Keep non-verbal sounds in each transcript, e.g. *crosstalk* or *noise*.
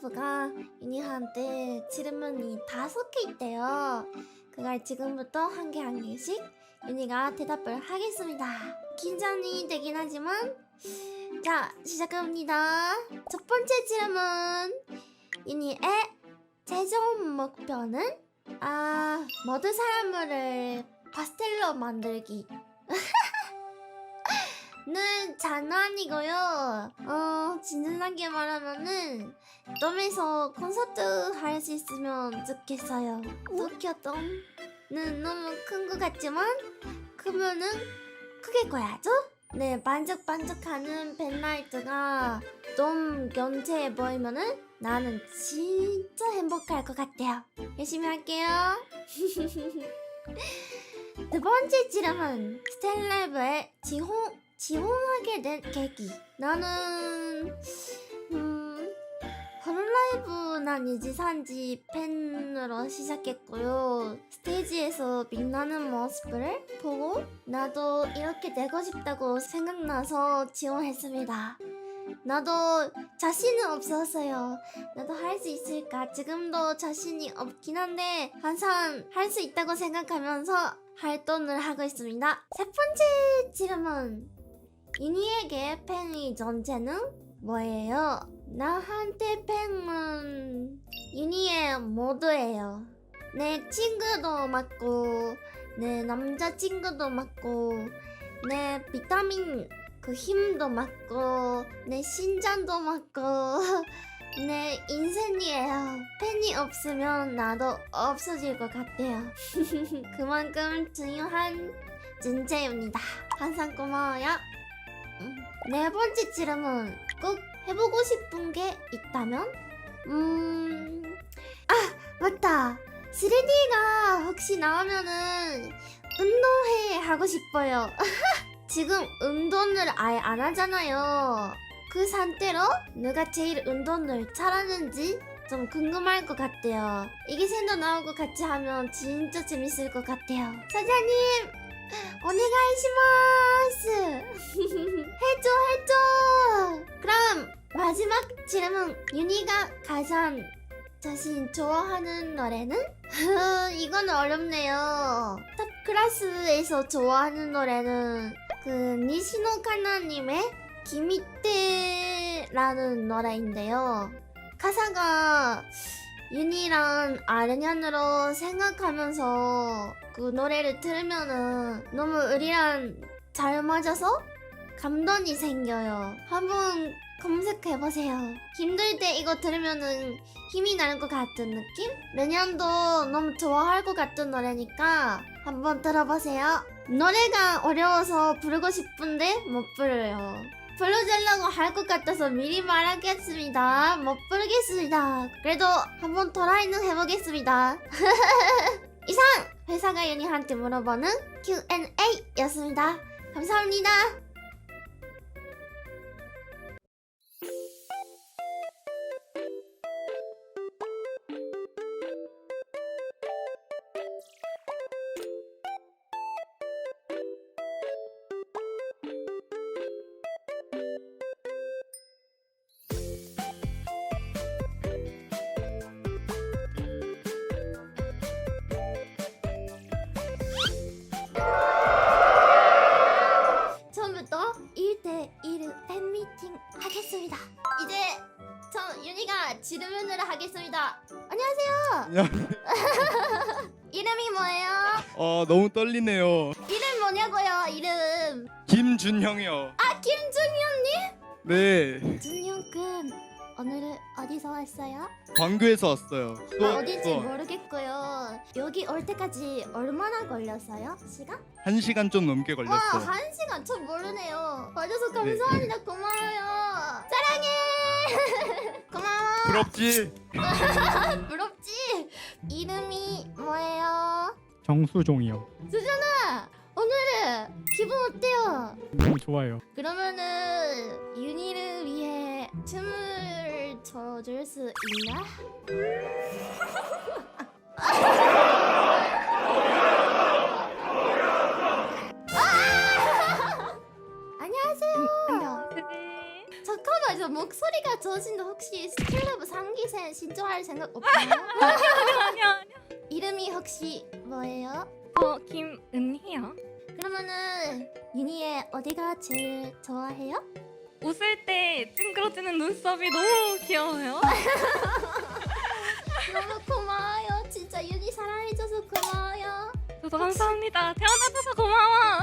스텔라이브가 윤희한테 질문이 다섯 개 있대요. 그걸 지금부터 한 개 한 개씩 윤희가 대답을 하겠습니다. 긴장이 되긴 하지만 자 시작합니다. 첫 번째 질문 윤희의 최종 목표는 아 모든 사람을 파스텔로 만들기. *laughs* 는 장난이고요. 어, 진진하게 말하면은 덤에서 콘서트 할 수 있으면 좋겠어요. 도쿄돔은 너무 큰 것 같지만 크면은 크게 꺼야죠. 네, 반짝반짝하는 벤라이트가 좀 견체해 보이면은 나는 진짜 행복할 것 같아요. 열심히 할게요. *laughs* 두 번째 질문 스텔라이브에 지홍 지원하게 된 계기. 나는 음 헐라이브 난 이지산지 팬으로 시작했고요. 스테이지에서 빛나는 모습을 보고 나도 이렇게 되고 싶다고 생각나서 지원했습니다. 나도 자신은 없었어요. 나도 할 수 있을까? 지금도 자신이 없긴 한데 항상 할 수 있다고 생각하면서 활동을 하고 있습니다. 세 번째 질문 이니에게 팬의 전체는 뭐예요? 나한테 팬은 이니의 모두예요. 내 친구도 맞고, 내 남자친구도 맞고, 내 비타민 그 힘도 맞고, 내 신장도 맞고, *laughs* 내 인생이에요. 팬이 없으면 나도 없어질 것 같아요. *laughs* 그만큼 중요한 존재입니다. 항상 고마워요. 음, 네 번째 질문 꼭 해보고 싶은 게 있다면? 음... 아 맞다. 3D가 혹시 나오면은 운동회 하고 싶어요. *laughs* 지금 운동을 아예 안 하잖아요. 그 상태로 누가 제일 운동을 잘하는지 좀 궁금할 것 같아요. 이게 생도 나오고 같이 하면 진짜 재밌을 것 같아요. 사장님 오네가이시마스 *laughs* 질문 윤희가 가장 자신 좋아하는 노래는? *laughs* 이건 어렵네요 탑 클래스에서 좋아하는 노래는 그 니시노 카나님의 기미테라는 노래인데요 가사가 윤희랑 아르년으로 생각하면서 그 노래를 들으면은 너무 우리랑 잘 맞아서 감동이 생겨요. 한번 검색해보세요. 힘들 때 이거 들으면은 힘이 나는 것 같은 느낌? 내년도 너무 좋아할 것 같은 노래니까 한번 들어보세요. 노래가 어려워서 부르고 싶은데 못 부르요. 불러달라고 할 것 같아서 미리 말하겠습니다. 못 부르겠습니다. 그래도 한번 돌아있는 해보겠습니다. *laughs* 이상 회사가 연희한테 물어보는 Q&A였습니다. 감사합니다. 질문을 하겠습니다. 안녕하세요. *laughs* 이름이 뭐예요? 어 너무 떨리네요. 이름 뭐냐고요? 이름. 김준형이요. 아 김준현님? 네 준현 군 오늘은 어디서 왔어요? 광교에서 왔어요. 또, 아, 어딘지 또 모르겠고요. 여기 올 때까지 얼마나 걸렸어요? 시간? 한 시간 좀 넘게 와, 걸렸어. 한 시간 전 모르네요. 와줘서 감사합니다. 고마워요. 사랑해. *laughs* 고마워. 부럽지? *laughs* 부럽지? 이름이 뭐예요? 정수종이요. 수전아, 오늘은 기분 어때요? 너무 좋아요. 그러면은 윤희를 위해 춤을 춰줄 수 있나? *laughs* *laughs* 잠깐만 저 목소리 목소리가 좋으신데 혹시 스킬러브 3기생 신청할 생각 없나요? *laughs* 아니야 아니야. 이름이 혹시 뭐예요? 어 김은희요. 그러면은 유니의 어디가 제일 좋아해요? 웃을 때 찡그러지는 눈썹이 너무 귀여워요. *laughs* 너무 고마워요. 진짜 유니 사랑해줘서 고마워요. 저도 감사합니다. 태어나줘서 고마워.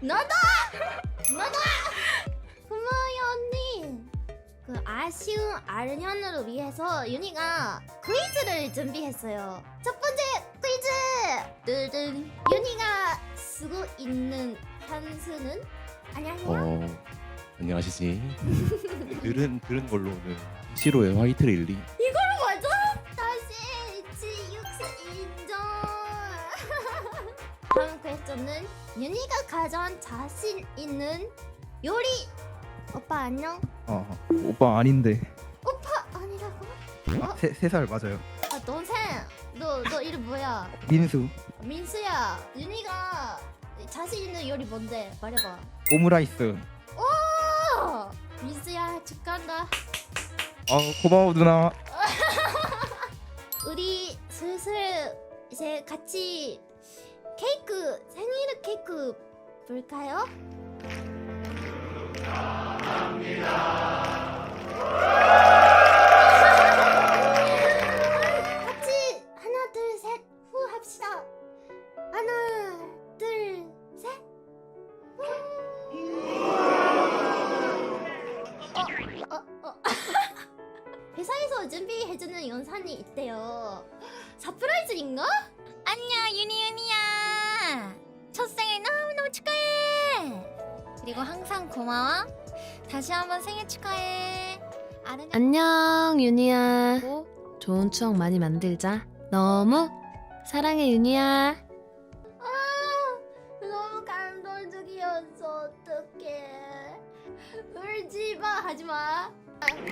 너도! 너도! 그 아쉬운 아르년을 위해서 유니가 퀴즈를 준비했어요. 첫 번째 퀴즈! 뜨든 유니가 쓰고 있는 단수는? 안녕하세요. 어 안녕하시지 *laughs* 들은 들은 걸로는 시로의 화이트 릴리 이걸 맞아? 다시 지육스 인정. *laughs* 다음 퀘스천은 윤희가 가장 자신 있는 요리. 오빠 안녕. 어, 오빠 아닌데 오빠 아니라고? 세, 세살 맞아요 아 동생. 너 너 이름 뭐야? 민수 민수야. 윤희가 자신 있는 요리 뭔데? 말해봐. 오므라이스 어! 민수야 축하한다. 아 고마워 누나 *laughs* 우리 슬슬 이제 같이 케이크 생일 케이크 볼까요? 같이 서프라이즈인가? 안녕 유니윤이야 첫 생일 너무너무 축하해 그리고 항상 고마워 다시 한번 생일 축하해 아르냐 안녕 윤희야 좋은 추억 많이 만들자 너무 사랑해 윤희야 아, 너무 감동적이었어. 어떡해. 울지 마. 하지 마. 팬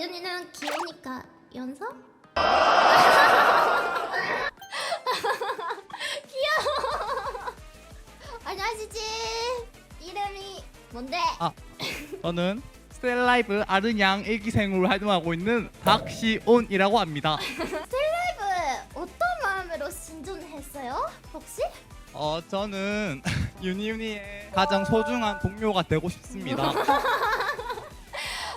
윤희는 귀여우니까 연서? 귀여워 안녕하시지 이름이 뭔데? 저는 스텔라이브 아르냥 일기생으로 활동하고 있는 박시온이라고 합니다. 라이브 어떤 마음으로 신청했어요? 혹시? 어 저는 *laughs* 유니유니의 가장 소중한 동료가 되고 싶습니다. *laughs*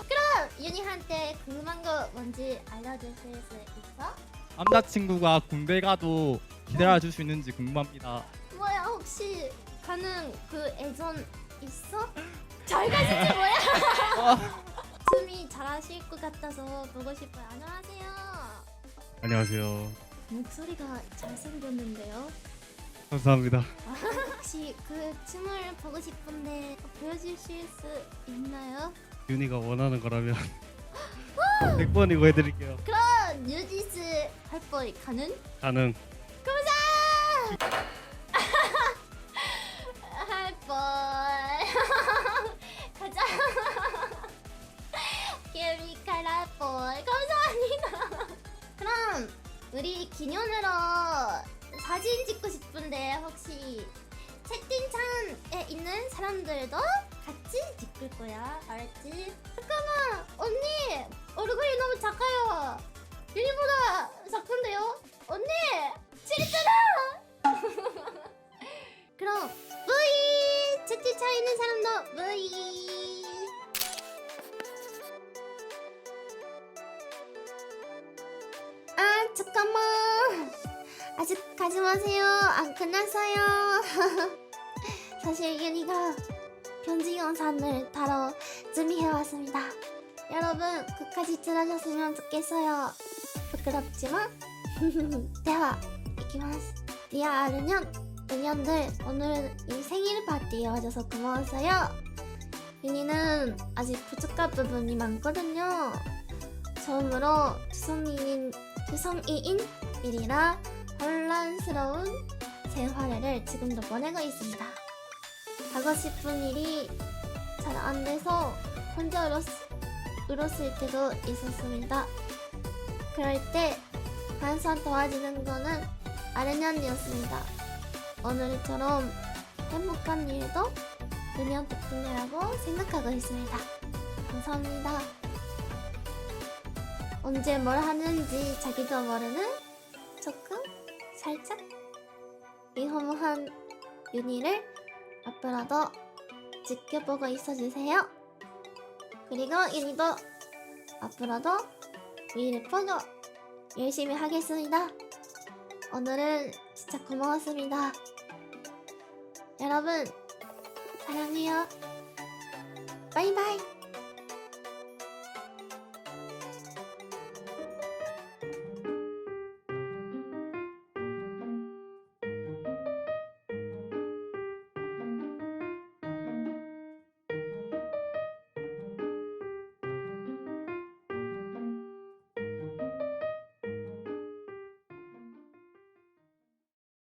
그럼 윤희한테 궁금한 거 뭔지 알려주실 수 있어? 남자친구가 군대 가도 기다려줄 수 있는지 궁금합니다. 뭐야 혹시 가는 그 애전 있어? 잘 가시지 뭐야? *laughs* 춤이 잘하실 것 같아서 보고 싶어요. 안녕하세요. 안녕하세요. 목소리가 잘생겼는데요. 감사합니다. *laughs* 혹시 그 춤을 보고 싶은데 보여주실 수 있나요? 윤희가 원하는 거라면 100번이고 해드릴게요. 그럼 뉴디스 할보이 가는? 가능. *laughs* 할보이 *laughs* 가자. *laughs* 케미칼 할보이 감사합니다. 그럼 우리 기념으로 사진 찍고 싶은데 혹시 채팅창에 있는 사람들도 같이 찍을 거야 알았지? 잠깐만 언니 얼굴이 너무 작아요. 유니보다 작은데요? 언니 재밌잖아! *laughs* 그럼 브이! 채팅창에 있는 사람도 브이! 아 잠깐만. 아직 가지 마세요. 안 끝났어요. *laughs* 사실 윤희가 편지 영상을 다뤄 준비해왔습니다 여러분 극하 지출하셨으면 좋겠어요. 부끄럽지만 *laughs* 대화 이기마스 리아 아르년 은연들 오늘은 이 생일 파티에 와줘서 고마웠어요. 윤희는 아직 부족한 부분이 많거든요. 처음으로 투성이인 투성이인이라 혼란스러운 제 화를 지금도 보내고 있습니다. 하고 싶은 일이 잘 안 돼서 혼자 로스 울었을 때도 있었습니다. 그럴 때 항상 도와주는 거는 아르년이었습니다. 오늘처럼 행복한 일도 그냥 덕분이라고 생각하고 있습니다. 감사합니다. 언제 뭘 하는지 자기도 모르는 조금 살짝 위험한 윤희를 앞으로도 지켜보고 있어주세요. 그리고 윤희도 앞으로도 위를 보고 열심히 하겠습니다. 오늘은 진짜 고마웠습니다. 여러분 사랑해요. 바이바이.